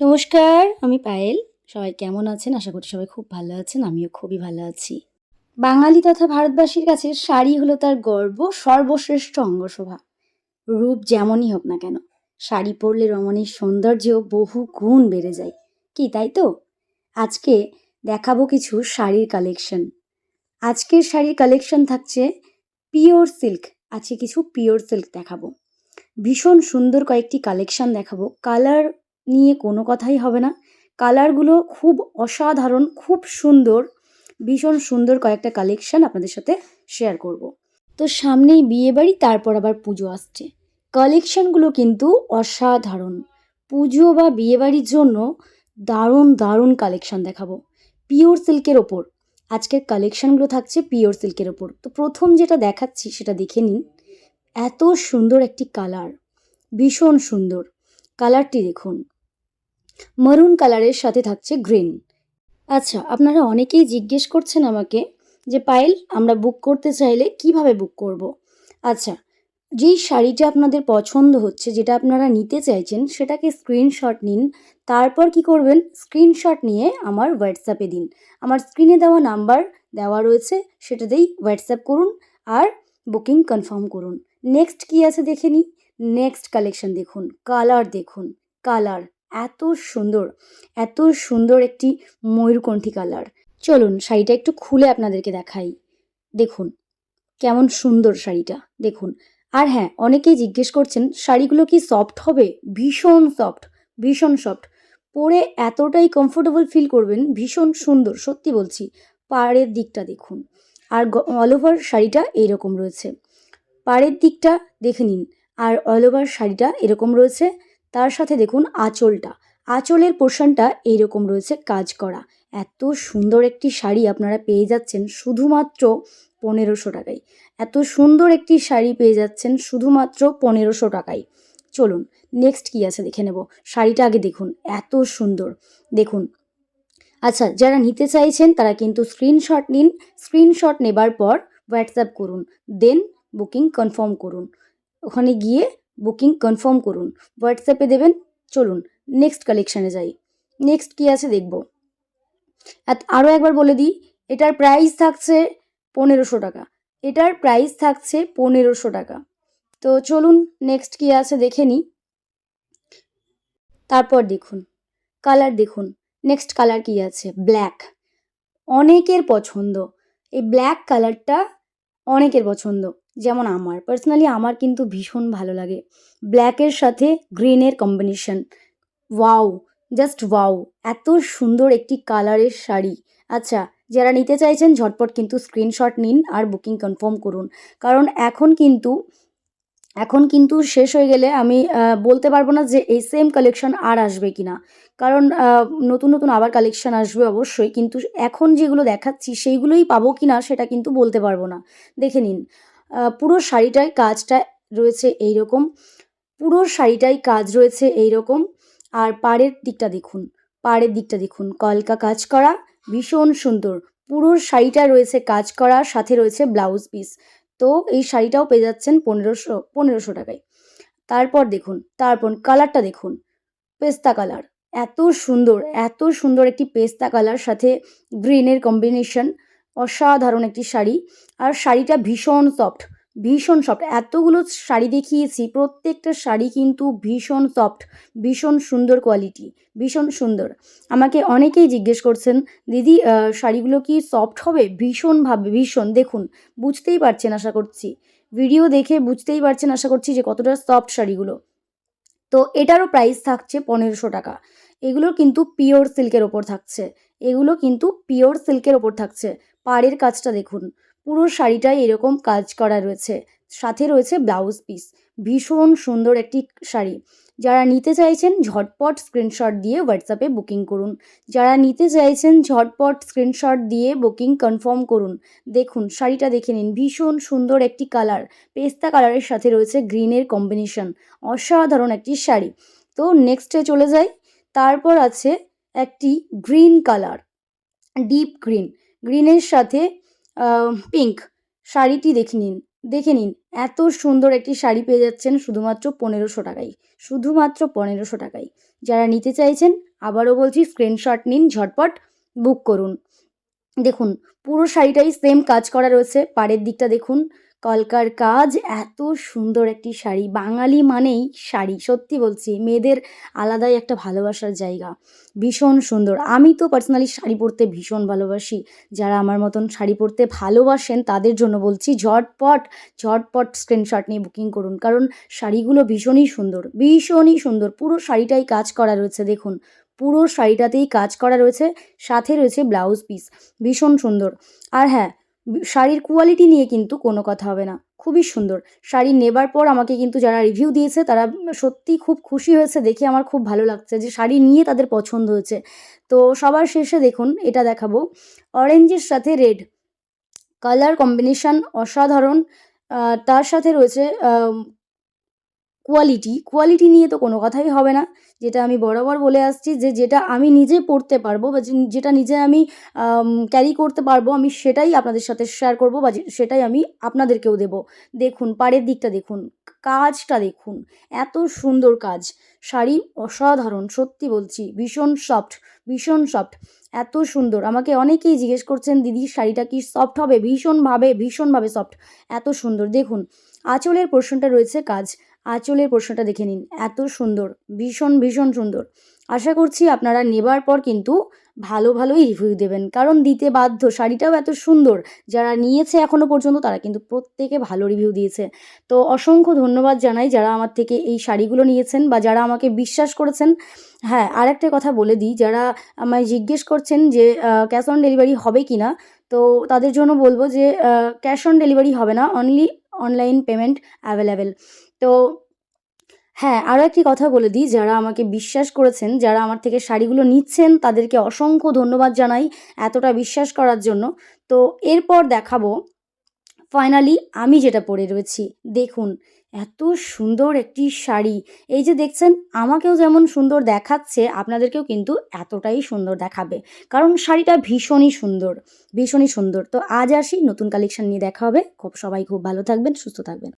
নমস্কার, আমি পায়েল। সবাই কেমন আছেন? আশা করি সবাই খুব ভালো আছেন, আমিও খুবই ভালো আছি। বাঙালি তথা ভারতবাসীর কাছে শাড়ি হলো তার গর্ব, সর্বশ্রেষ্ঠ অঙ্গশোভা। রূপ যেমনই হোক না কেন, শাড়ি পরলে রমণীর সৌন্দর্য বহু গুণ বেড়ে যায়। কি, তাই তো? আজকে দেখাবো কিছু শাড়ির কালেকশন। আজকের শাড়ির কালেকশন থাকছে পিওর সিল্ক। আছে কিছু পিওর সিল্ক দেখাবো। ভীষণ সুন্দর কয়েকটি কালেকশন দেখাবো। কালার নিয়ে কোনো কথাই হবে না। কালারগুলো খুব অসাধারণ, খুব সুন্দর, ভীষণ সুন্দর কয়েকটা কালেকশান আপনাদের সাথে শেয়ার করব। তো সামনেই বিয়ে বাড়ি, তারপর আবার পুজো আসছে। কালেকশনগুলো কিন্তু অসাধারণ। পুজো বা বিয়েবাড়ির জন্য দারুণ দারুণ কালেকশান দেখাবো। পিওর সিল্কের ওপর। আজকের কালেকশানগুলো থাকছে পিওর সিল্কের ওপর। তো প্রথম যেটা দেখাচ্ছি, সেটা দেখে নিন। এত সুন্দর একটি কালার ভীষণ সুন্দর। কালারটি দেখুন। মারুন কালারের সাথে থাকছে গ্রিন আচ্ছা আপনারা অনেকেই জিজ্ঞেস করছেন আমাকে যে, পায়েল, আমরা বুক করতে চাইলে কীভাবে বুক করব। আচ্ছা যেই শাড়িটা আপনাদের পছন্দ হচ্ছে, যেটা আপনারা নিতে চাইছেন, সেটাকে স্ক্রিনশট নিন। তারপর কি করবেন? স্ক্রিনশট নিয়ে আমার হোয়াটসঅ্যাপে দিন। আমার স্ক্রিনে দেওয়া নাম্বার দেওয়া রয়েছে সেটাতেই হোয়াটসঅ্যাপ করুন আর বুকিং কনফার্ম করুন। নেক্সট কি আছে দেখে নিই? নেক্সট কালেকশন দেখুন কালার দেখুন কালার এত সুন্দর এত সুন্দর একটি ময়ূরকণ্ঠী কালার। চলুন, শাড়িটা একটু খুলে আপনাদেরকে দেখাই। দেখুন, কেমন সুন্দর শাড়িটা, দেখুন। আর হ্যাঁ অনেকেই জিজ্ঞেস করছেন, শাড়িগুলো কি সফট হবে? ভীষণ সফট ভীষণ সফট পরে এতটাই কমফোর্টেবল ফিল করবেন, ভীষণ সুন্দর, সত্যি বলছি। পাড়ের দিকটা দেখুন। আর অল ওভার শাড়িটা এইরকম রয়েছে। পাড়ের দিকটা দেখে নিন। আর অল ওভার শাড়িটা এরকম রয়েছে। তার সাথে দেখুন আঁচলটা। আঁচলের পোর্শনটা এইরকম রয়েছে কাজ করা। এত সুন্দর একটি শাড়ি আপনারা পেয়ে যাচ্ছেন শুধুমাত্র পনেরোশো টাকায়। এত সুন্দর একটি শাড়ি পেয়ে যাচ্ছেন শুধুমাত্র পনেরোশো টাকায়। চলুন নেক্সট কী আছে দেখে নেব। শাড়িটা আগে দেখুন, এত সুন্দর। দেখুন আচ্ছা যারা নিতে চাইছেন তারা কিন্তু স্ক্রিনশট নিন। স্ক্রিনশট নেবার পর হোয়াটসঅ্যাপ করুন দেন বুকিং কনফার্ম করুন। ওখানে গিয়ে বুকিং কনফার্ম করুন। হোয়াটসঅ্যাপে দেবেন, চলুন নেক্সট কালেকশানে যাই। নেক্সট কী আছে দেখব। আরও একবার বলে দিই, এটার প্রাইস থাকছে পনেরোশো টাকা। এটার প্রাইস থাকছে পনেরোশো টাকা। তো চলুন নেক্সট কী আছে দেখে নিই। তারপর দেখুন কালার দেখুন। নেক্সট কালার কী আছে? ব্ল্যাক অনেকের পছন্দ। এই ব্ল্যাক কালারটা অনেকের পছন্দ। যেমন আমার। পার্সোনালি আমার কিন্তু ভীষণ ভালো লাগে। ব্ল্যাকের সাথে গ্রিনের কম্বিনেশন ওয়াও জাস্ট ওয়াও এত সুন্দর একটি কালারের শাড়ি। আচ্ছা যারা নিতে চাইছেন ঝটপট কিন্তু স্ক্রিনশট নিন আর বুকিং কনফার্ম করুন। কারণ এখন কিন্তু এখন কিন্তু শেষ হয়ে গেলে আমি বলতে পারব না যে এই সেম কালেকশন আর আসবে কি না কারণ নতুন নতুন আবার কালেকশন আসবে অবশ্যই। কিন্তু এখন যেগুলো দেখাচ্ছি, সেইগুলোই পাবো কি না সেটা কিন্তু বলতে পারব না। দেখে নিন। পুরো শাড়িটায় কাজটা রয়েছে এই রকম পুরো শাড়িটায় কাজ রয়েছে এই রকম আর পাড়ের দিকটা দেখুন, পাড়ের দিকটা দেখুন, কলকা কাজ করা, ভীষণ সুন্দর। পুরো শাড়িটা রয়েছে কাজ করা, সাথে রয়েছে ব্লাউজ পিস। তো এই শাড়িটাও পেয়ে যাচ্ছেন পনেরোশো পনেরোশো টাকায়। তারপর দেখুন, তারপর কালারটা দেখুন, পেস্তা কালার। এত সুন্দর এত সুন্দর একটি পেস্তা কালার, সাথে গ্রিনের কম্বিনেশন অসাধারণ একটি শাড়ি। আর শাড়িটা ভীষণ সফট ভীষণ সফট এতগুলো শাড়ি দেখিয়েছি, প্রত্যেকটা শাড়ি কিন্তু ভীষণ সফট ভীষণ সুন্দর কোয়ালিটি ভীষণ সুন্দর। আমাকে অনেকেই জিজ্ঞেস করছেন, দিদি শাড়িগুলো কি সফট হবে? ভীষণভাবে ভীষণ। দেখুন, বুঝতেই পারছেন আশা করছি। ভিডিও দেখে বুঝতেই পারছেন আশা করছি যে কতটা সফট শাড়িগুলো। তো এটারও প্রাইস থাকছে পনেরোশো টাকা। এগুলো কিন্তু পিওর সিল্কের ওপর থাকছে। এগুলো কিন্তু পিওর সিল্কের ওপর থাকছে। পাড়ের কাজটা দেখুন। পুরো শাড়িটাই এরকম কাজ করা রয়েছে। সাথে রয়েছে ব্লাউজ পিস। ভীষণ সুন্দর একটি শাড়ি। যারা নিতে চাইছেন, ঝটপট স্ক্রিনশট দিয়ে হোয়াটসঅ্যাপে বুকিং করুন। যারা নিতে চাইছেন, ঝটপট স্ক্রিনশট দিয়ে বুকিং কনফার্ম করুন। দেখুন, শাড়িটা দেখে নিন। ভীষণ সুন্দর একটি কালার। পেস্তা কালারের সাথে রয়েছে গ্রিনের কম্বিনেশন। অসাধারণ একটি শাড়ি। তো নেক্সটে চলে যাই। তারপর আছে একটি গ্রিন কালার। Deep green. গ্রিনের সাথে পিঙ্ক শাড়িটি দেখে নিন দেখে নিন। এত সুন্দর একটি শাড়ি পেয়ে যাচ্ছেন শুধুমাত্র পনেরোশো টাকায়, শুধুমাত্র পনেরোশো টাকায়। যারা নিতে চাইছেন, আবারও বলছি স্ক্রিনশট নিন, ঝটপট বুক করুন। দেখুন, পুরো শাড়িটাই সেম কাজ করা রয়েছে, পাড়ের দিকটা দেখুন। কলকার কাজ এত সুন্দর একটি শাড়ি। বাঙালি মানেই শাড়ি, সত্যি বলছি, মেয়েদের আলাদাই একটা ভালোবাসার জায়গা। ভীষণ সুন্দর। আমি তো পার্সোনালি শাড়ি পরতে ভীষণ ভালোবাসি। যারা আমার মতন শাড়ি পরতে ভালোবাসেন, তাদের জন্য বলছি, ঝটপট ঝটপট স্ক্রিনশট নিয়ে বুকিং করুন। কারণ শাড়িগুলো ভীষণই সুন্দর ভীষণই সুন্দর। পুরো শাড়িটাই কাজ করা রয়েছে, দেখুন। পুরো শাড়িটাতেই কাজ করা রয়েছে, সাথে রয়েছে ব্লাউজ পিস ভীষণ সুন্দর। আর হ্যাঁ শাড়ির কোয়ালিটি নিয়ে কিন্তু কোনো কথা হবে না। খুবই সুন্দর। শাড়ি নেবার পর আমাকে কিন্তু যারা রিভিউ দিয়েছে, তারা সত্যি খুব খুশি হয়েছে, দেখে আমার খুব ভালো লাগছে যে শাড়ি নিয়ে তাদের পছন্দ হয়েছে। তো সবার শেষে দেখুন, এটা দেখাবো। অরেঞ্জের সাথে রেড কালার কম্বিনেশান অসাধারণ। তার সাথে রয়েছে কোয়ালিটি কোয়ালিটি নিয়ে তো কোনো কথাই হবে না। যেটা আমি বরাবর বলে আসছি যে, যেটা আমি নিজে পড়তে পারব বা যেটা নিজে আমি ক্যারি করতে পারব, আমি সেটাই আপনাদের সাথে শেয়ার করব বা সেটাই আমি আপনাদেরকেও দেব। দেখুন, পাড়ের দিকটা দেখুন, কাজটা দেখুন, এত সুন্দর কাজ। শাড়ি অসাধারণ, সত্যি বলছি, ভীষণ সফট ভীষণ সফট এত সুন্দর। আমাকে অনেকেই জিজ্ঞেস করছেন, দিদি, শাড়িটা কি সফট হবে? ভীষণভাবে ভীষণভাবে সফট এত সুন্দর। দেখুন, আঁচলের পোর্শনটা রয়েছে কাজ। আঁচলের প্রশ্নটা দেখে নিন। এত সুন্দর, ভীষণ ভীষণ সুন্দর। আশা করছি আপনারা নেবার পর কিন্তু ভালো, ভালোই রিভিউ দেবেন। কারণ দিতে বাধ্য, শাড়িটাও এত সুন্দর। যারা নিয়েছে এখনও পর্যন্ত তারা কিন্তু প্রত্যেকে ভালো রিভিউ দিয়েছে। তো অসংখ্য ধন্যবাদ জানাই যারা আমার থেকে এই শাড়িগুলো নিয়েছেন বা যারা আমাকে বিশ্বাস করেছেন। হ্যাঁ আর একটা কথা বলে দিই, যারা আমায় জিজ্ঞেস করছেন যে ক্যাশ অন ডেলিভারি হবে কি না তো তাদের জন্য বলব যে ক্যাশ অন ডেলিভারি হবে না অনলি অনলাইন পেমেন্ট অ্যাভেলেবেল তো হ্যাঁ আরও একটি কথা বলে দিই। যারা আমাকে বিশ্বাস করেছেন, যারা আমার থেকে শাড়িগুলো নিচ্ছেন, তাদেরকে অসংখ্য ধন্যবাদ জানাই এতটা বিশ্বাস করার জন্য। তো এরপর দেখাবো, ফাইনালি আমি যেটা পরে রয়েছি। দেখুন, এত সুন্দর একটি শাড়ি। এই যে দেখছেন, আমাকেও যেমন সুন্দর দেখাচ্ছে, আপনাদেরকেও কিন্তু এতটাই সুন্দর দেখাবে। কারণ শাড়িটা ভীষণই সুন্দর ভীষণই সুন্দর। তো আজ আসি, নতুন কালেকশন নিয়ে দেখা হবে। খুব সবাই খুব ভালো থাকবেন, সুস্থ থাকবেন।